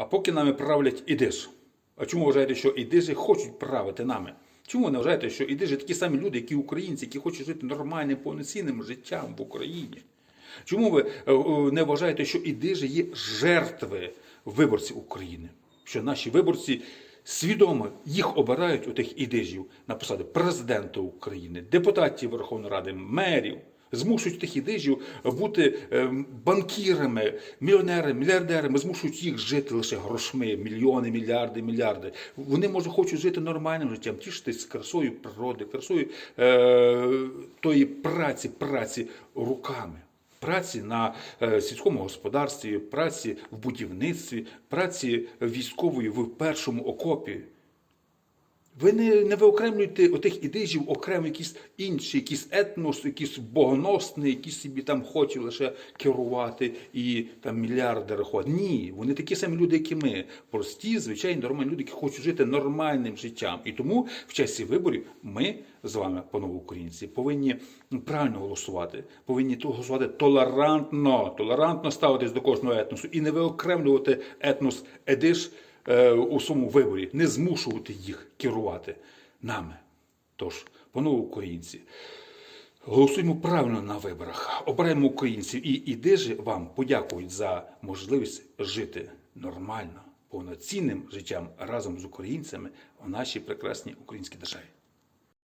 А поки нами правлять ідиш. А чому вважаєте, що ідижі хочуть правити нами? Чому ви не вважаєте, що ідижі такі самі люди, як і українці, які хочуть жити нормальним, повноцінним життям в Україні? Чому ви е, е, не вважаєте, що ідижі є жертви виборців України? Що наші виборці свідомо їх обирають у тих ідижів на посади президента України, депутатів Верховної Ради, мерів, змушують тих ідижів бути ем, банкірами, мільйонерами, мільярдерами, змушують їх жити лише грошми, мільйони, мільярди, мільярди. Вони може хочуть жити нормальним життям, тішитись красою природи, красою е, тої праці, праці руками. Праці на е, сільському господарстві, праці в будівництві, праці військової в першому окопі. Ви не, не виокремлюєте отих ідижів окремо якісь інші, якийсь етнос, якийсь богоносний, який собі там хоче лише керувати і там мільярди рахувати. Ні, вони такі самі люди, як і ми. Прості, звичайні, нормальні люди, які хочуть жити нормальним життям. І тому в часі виборів ми з вами, панове українці, повинні правильно голосувати, повинні голосувати толерантно, толерантно ставитись до кожного етносу і не виокремлювати етнос едиш у своєму виборі, не змушувати їх керувати нами. Тож, панове українці, голосуємо правильно на виборах, обираємо українців і ідежі вам подякують за можливість жити нормально, повноцінним життям разом з українцями в нашій прекрасній українській державі.